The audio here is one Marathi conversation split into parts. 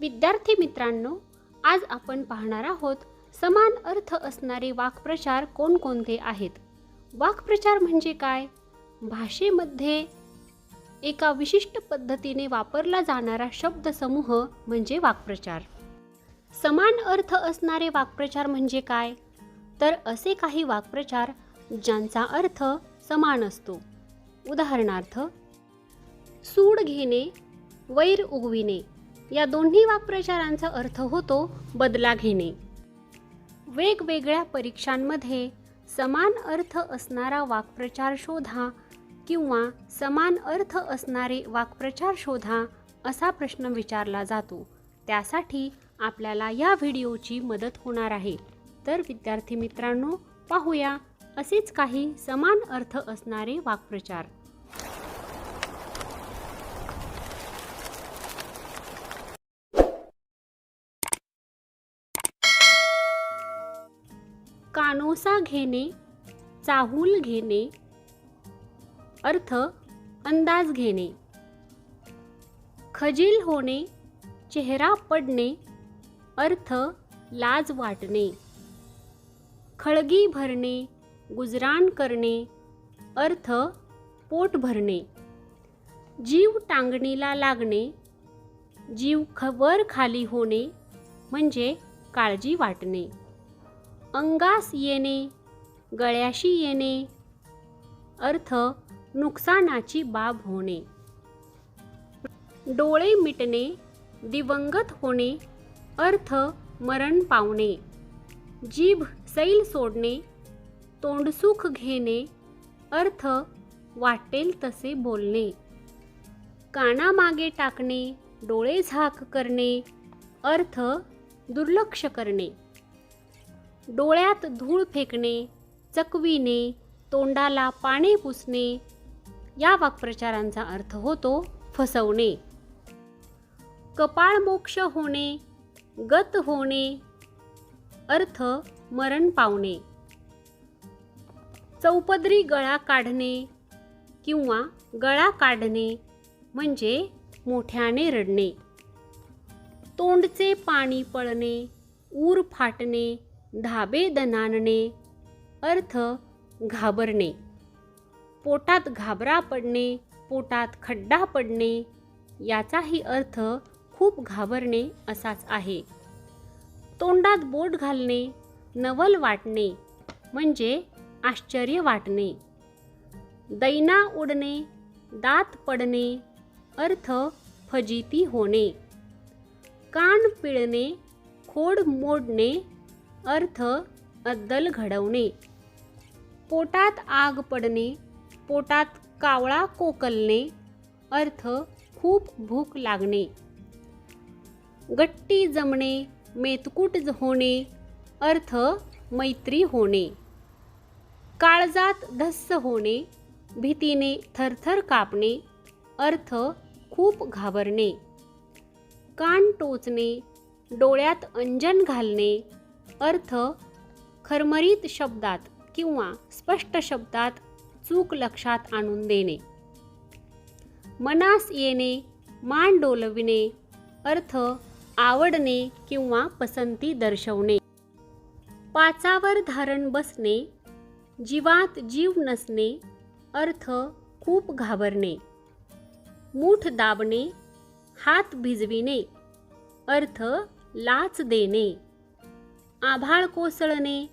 विद्यार्थी मित्रांनो आज आपण पाहणार आहोत समान अर्थ असणारे वाक्प्रचार कोणकोणते आहेत? वाक्प्रचार म्हणजे काय? भाषेमध्ये एका विशिष्ट पद्धतीने वापरला जाणारा शब्दसमूह म्हणजे वाक्प्रचार. समान अर्थ असणारे वाक्प्रचार म्हणजे काय? तर असे काही वाक्प्रचार ज्यांचा अर्थ समान असतो. उदाहरणार्थ सूड घेणे वैर उगविणे. या दोन्ही वाक्प्रचारांचा अर्थ होतो बदला घेणे वेगवेगळ्या परीक्षांमध्ये समान अर्थ असणारा वाक्प्रचार शोधा किंवा समान अर्थ असणारे वाक्प्रचार शोधा असा प्रश्न विचारला जातो. त्यासाठी आपल्याला या व्हिडिओची मदत होणार आहे. तर विद्यार्थी मित्रांनो पाहूया असेच काही समान अर्थ असणारे वाक्प्रचार. कानोसा घेणे चाहूल घेणे अर्थ अंदाज घेणे. खजील होणे चेहरा पडणे अर्थ लाज वाटणे. खळगी भरणे गुजराण करणे अर्थ पोट भरणे. जीव टांगणीला लागणे जीव खवर खाली होणे म्हणजे काळजी वाटणे. अंगास येणे गळ्याशी येणे अर्थ नुकसानाची बाब होणे. डोळे मिटणे दिवंगत होणे अर्थ मरण पावणे. जीभ सैल सोडणे तोंडसुख घेणे अर्थ वाटेल तसे बोलणे. कानामागे टाकणे डोळे झाक करणे अर्थ दुर्लक्ष करणे. डोळ्यात धूळ फेकणे चकविणे तोंडाला पाणी पुसणे या वाक्प्रचारांचा अर्थ होतो फसवणे. कपाळ मोक्ष होणे गत होणे अर्थ मरण पावणे. चौपदरी गळा काढणे किंवा गळा काढणे म्हणजे मोठ्याने रडणे. तोंडचे पाणी पळणे ऊर फाटणे धाबे दनानणे अर्थ घाबरणे. पोटात घाबरा पडणे पोटात खड्डा पडणे याचाही अर्थ खूप घाबरणे असाच आहे. तोंडात बोट घालणे नवल वाटणे म्हणजे आश्चर्य वाटणे. दैना उडणे दात पडणे अर्थ फजिती होणे. कान पिळणे खोड मोडणे अर्थ अद्दल घडवणे. पोटात आग पडणे पोटात कावळा कोकलणे अर्थ खूप भूक लागणे. गट्टी जमणे मेतकूट होणे अर्थ मैत्री होणे. काळजात धस्स होणे भीतीने थरथर कापणे अर्थ खूप घाबरणे. कान टोचणे डोळ्यात अंजन घालणे अर्थ खरमरीत शब्दात किंवा स्पष्ट शब्दात चूक लक्षात आणून देणे. मनास येणे मान डोलविणे अर्थ आवडणे किंवा पसंती दर्शवणे. पाचावर धारण बसणे जीवात जीव नसणे अर्थ खूप घाबरणे. मूठ दाबणे हात भिजविणे अर्थ लाच देणे. आभाळ कोसळणे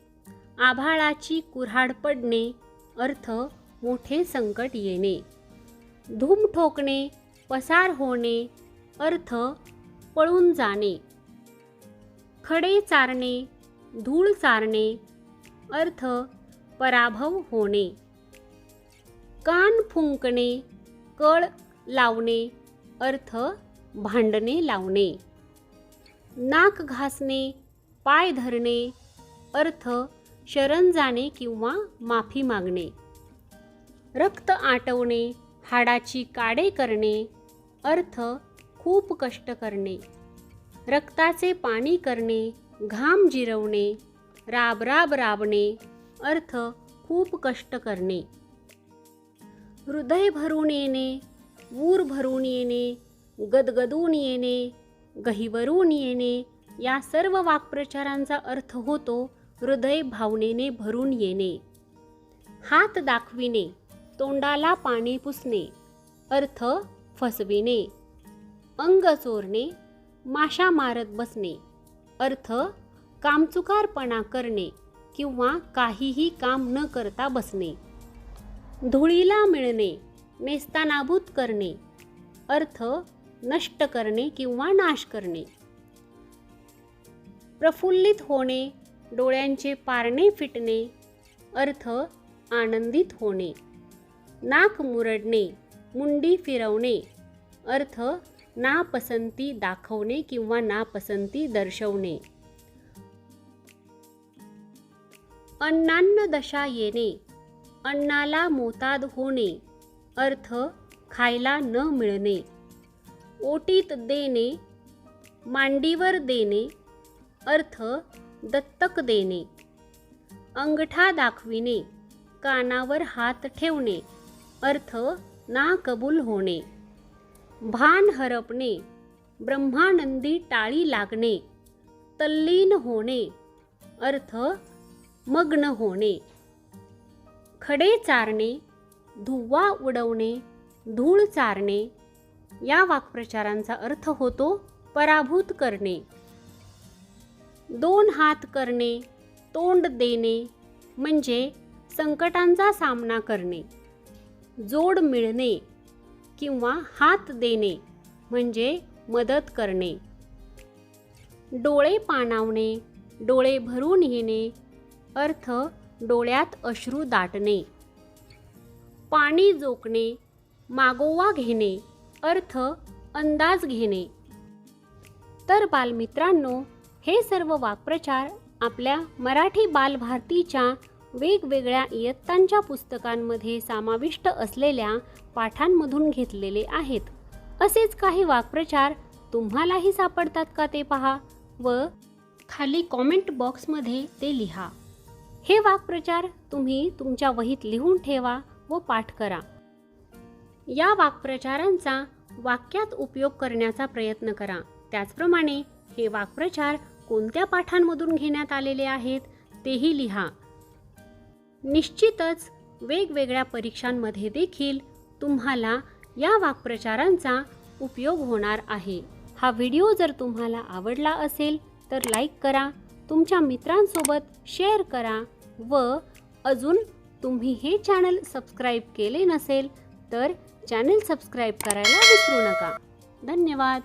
आभाळाची कुऱ्हाड पडणे अर्थ मोठे संकट येणे. धूम ठोकणे पसार होणे अर्थ पळून जाणे. खडे चारणे धूळ चारणे अर्थ पराभव होणे. कान फुंकणे कळ लावणे अर्थ भांडणे लावणे. नाक घासणे पाय धरणे अर्थ शरण जाणे किंवा माफी मागणे. रक्त आटवणे हाडाची काडे करणे अर्थ खूप कष्ट करणे. रक्ताचे पाणी करणे घाम जिरवणे राबराब राबणे अर्थ खूप कष्ट करणे. हृदय भरून येणे ऊर भरून येणे गदगदून येणे गहिवरून येणे या सर्व वाक्प्रचारांचा अर्थ होतो हृदय भावनेने भरून येणे. हात दाखविणे तोंडाला पाणी पुसणे अर्थ फसविणे. अंग चोरणे माशा मारत बसणे अर्थ कामचुकारपणा करणे किंवा काहीही काम न करता बसणे. धुळीला मिळणे नेस्तानाभूत करणे अर्थ नष्ट करणे किंवा नाश करणे. प्रफुल्लित होणे डोळ्यांचे पारणे फिटणे अर्थ आनंदित होणे. नाक मुरडणे मुंडी फिरवणे अर्थ नापसंती दाखवणे किंवा नापसंती दर्शवणे. अन्नान्न दशा येणे अन्नाला मोताद होणे अर्थ खायला न मिळणे. ओटीत देणे मांडीवर देणे अर्थ दत्तक देणे. अंगठा दाखविणे कानावर हात ठेवणे अर्थ नाकबूल होणे. भान हरपणे ब्रह्मानंदी टाळी लागणे तल्लीन होणे अर्थ मग्न होणे. खडे चारणे धुव्वा उडवणे धूळ चारणे या वाक्प्रचारांचा अर्थ होतो पराभूत करणे. दोन हात करणे तोंड देणे म्हणजे संकटांचा सामना करणे. जोड मिळणे किंवा हात देणे म्हणजे मदत करणे. डोळे पाणावणे डोळे भरून येणे अर्थ डोळ्यात अश्रू दाटणे. पाणी जोकणे मागोवा घेणे अर्थ अंदाज घेणे. तर बालमित्रांनो हे सर्व वाक्प्रचार आपल्या मराठी बालभारतीच्या वेगवेगळ्या इयत्तांच्या पुस्तकांमध्ये समाविष्ट असलेल्या पाठांमधून घेतलेले आहेत. असेच काही वाक्प्रचार तुम्हालाही सापडतात का ते पहा व खाली कॉमेंट बॉक्समध्ये ते लिहा. हे वाक्प्रचार तुम्ही तुमच्या वहीत लिहून ठेवा व पाठ करा. या वाक्प्रचारांचा वाक्यात उपयोग करण्याचा प्रयत्न करा. त्याचप्रमाणे हे वाक्प्रचार कोणत्या पाठांमधून घेण्यात आलेले आहेत तेही लिहा. निश्चितच वेगवेगळ्या परीक्षांमध्ये देखील तुम्हाला या वाक्प्रचारांचा उपयोग होणार आहे. हा व्हिडिओ जर तुम्हाला आवडला असेल तर लाईक करा तुमच्या मित्रांसोबत शेअर करा व अजून तुम्ही हे चॅनल सबस्क्राईब केले नसेल तर चॅनल सबस्क्राईब करायला विसरू नका. धन्यवाद.